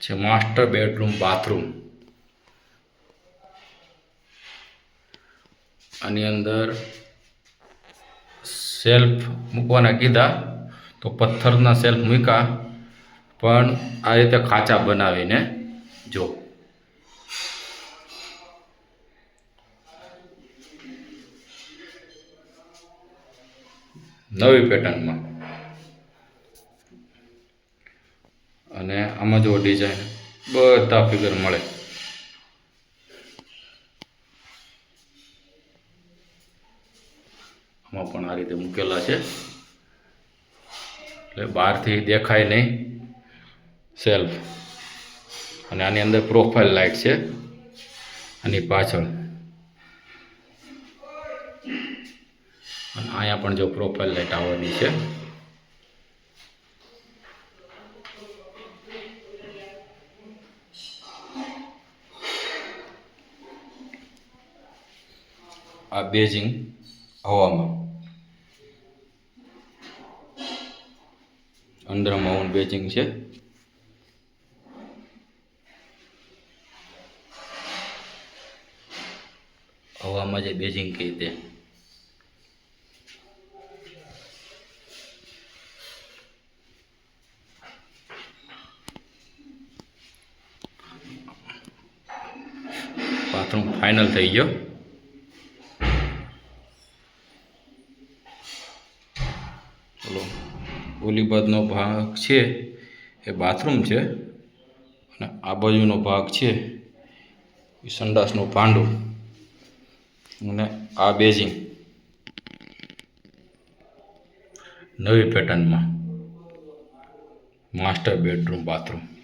છે master bedroom, bathroom. આની અંદર સેલ્ફ મૂકવાના કીધા તો પથ્થરના સેલ્ફ મૂક્યા. પણ આ રીતે ખાંચા બનાવીને જો. નવી પેટર્નમાં. અને આમાં જો ડિઝાઇન બધા ફિગર મળે. આમાં પણ આ રીતે મૂકેલા છે. એટલે બહારથી દેખાય નહીં. સેલ્ફ અને આની અંદર પ્રોફાઇલ લાઇટ છે. આની પાછળ. અને અહીંયા પણ જો પ્રોફાઇલ લાઇટ આવવાની છે. આ બેઝિંગ હવામાં. અંદર માઉન્ટ બેઝિંગ છે. હવામાં જે બેજિંગ કહી તે. બાથરૂમ ફાઇનલ થઈ ગયો. બોલો ઓલી ભાગ છે, એ બાથરૂમ છે અને આ બાજુનો ભાગ છે એ સંડાસનું ભાંડું અને આ બેઝિંગ. નવી પેટર્નમાં. Master bedroom, bathroom.